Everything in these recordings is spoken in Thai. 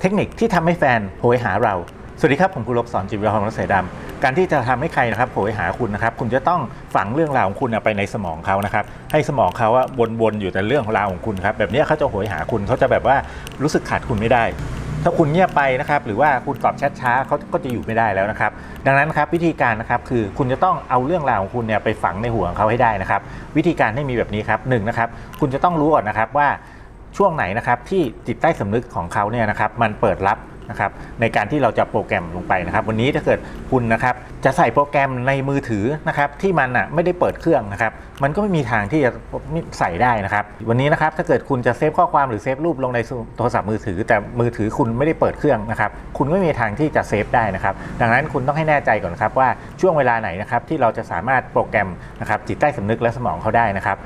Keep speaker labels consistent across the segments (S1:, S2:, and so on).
S1: เทคนิคที่ทำให้แฟนโหยหาเรา สวัสดีครับ ผมครูลบสอนจิตวิทยาของนักเสือดำการที่จะทำให้ใครนะครับโหยหาคุณนะครับ คุณจะต้องฝังเรื่องราวของคุณไปในสมองเขานะครับ ให้สมองเขาอะวนๆอยู่แต่เรื่องราวของคุณครับ แบบนี้เขาจะโหยหาคุณเขาจะแบบว่ารู้สึกขาดคุณไม่ได้ ถ้าคุณเงียบไปนะครับ หรือว่าคุณตอบแชทช้าเขาก็จะอยู่ไม่ได้แล้วนะครับ ดังนั้นครับวิธีการนะครับคือคุณจะต้องเอาเรื่องราวของคุณเนี่ยไปฝังในหัวของเขาให้ได้นะครับ วิธีการให้มีแบบนี้ครับหนึ่งนะครับ คุณจะต้องรู้ก่อนนะครับว่า ช่วงไหนนะครับที่จิตใต้สำนึกของเขาเนี่ยนะครับมันเปิดรับนะครับในการที่เราจะโปรแกรมลงไปนะครับ วันนี้ถ้าเกิดคุณนะครับจะใส่โปรแกรมในมือถือนะครับที่มันอะไม่ได้เปิดเครื่องนะครับมันก็ไม่มีทางที่จะใส่ได้นะครับ วันนี้นะครับถ้าเกิดคุณจะเซฟข้อความหรือเซฟรูปลงในโทรศัพท์มือถือ แต่มือถือคุณไม่ได้เปิดเครื่องนะครับคุณไม่มีทางที่จะเซฟได้นะครับดังนั้นคุณต้องให้แน่ใจก่อนครับว่าช่วงเวลาไหนนะครับที่เราจะสามารถโปรแกรมนะครับจิตใต้สำนึกและสมองเขาได้นะครับ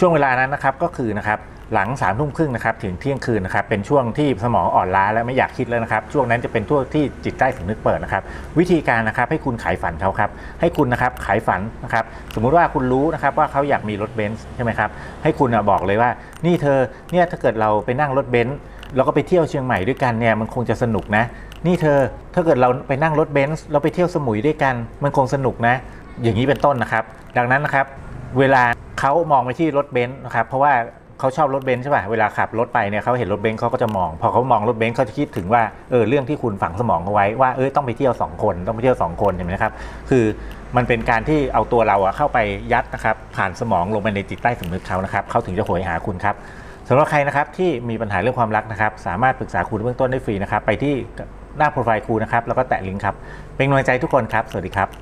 S1: ช่วงเวลานั้นนะครับก็คือนะครับหลัง3ามทุ่มครึ่งนะครับถึงเที่ยงคืนนะครับเป็นช่วงที่สมองอ่อนล้าและไม่อยากคิดแล้วนะครับ ช่วงนั้นจะเป็นช่วงที่จิตใต้สำนึกเปิดนะครับ วิธีการนะครับให้คุณขายฝันเขาครับให้คุณนะครับขายฝันนะครับ สมมุติว่าคุณรู้นะครับว่าเขาอยากมีรถเบนซ์ใช่ไหมครับให้คุณบอกเลยว่านี่เธอเนี่ยถ้าเกิดเราไปนั่งรถเบนซ์แล้วก็ไปเที่ยวเชียงใหม่ด้วยกันเนี่ยมันคงจะสนุกนะ นี่เธอถ้าเกิดเราไปนั่งรถเบนซ์เราไปเที่ยวสมุยด้วยกัน มันคงสนุกนะ อย่างนี้เป็นต้นนะครับ ดังนั้นนะครับเวลา เขามองไปที่รถเบนซ์นะครับเพราะว่าเขาชอบรถเบนซ์ใช่ป่ะเวลาขับรถไปเนี่ยเขาเห็นรถเบนซ์เขาก็จะมอง พอเขามองรถเบนซ์เขาจะคิดถึงว่าเออเรื่องที่คุณฝังสมองเขาไว้ว่าเออต้องไปเที่ยว 2 คนต้องไปเที่ยว 2 คนเห็นไหมครับคือมันเป็นการที่เอาตัวเราอะเข้าไปยัดนะครับผ่านสมองลงไปในจิตใต้สำนึกเขานะครับเขาถึงจะโหยหาคุณครับสำหรับใครนะครับที่มีปัญหาเรื่องความรักนะครับ สามารถปรึกษาครูเบื้องต้นได้ฟรีนะครับไปที่หน้าโปรไฟล์ครูนะครับแล้วก็แตะลิงก์ครับเป็นกำลังใจทุกคนครับ สวัสดีครับ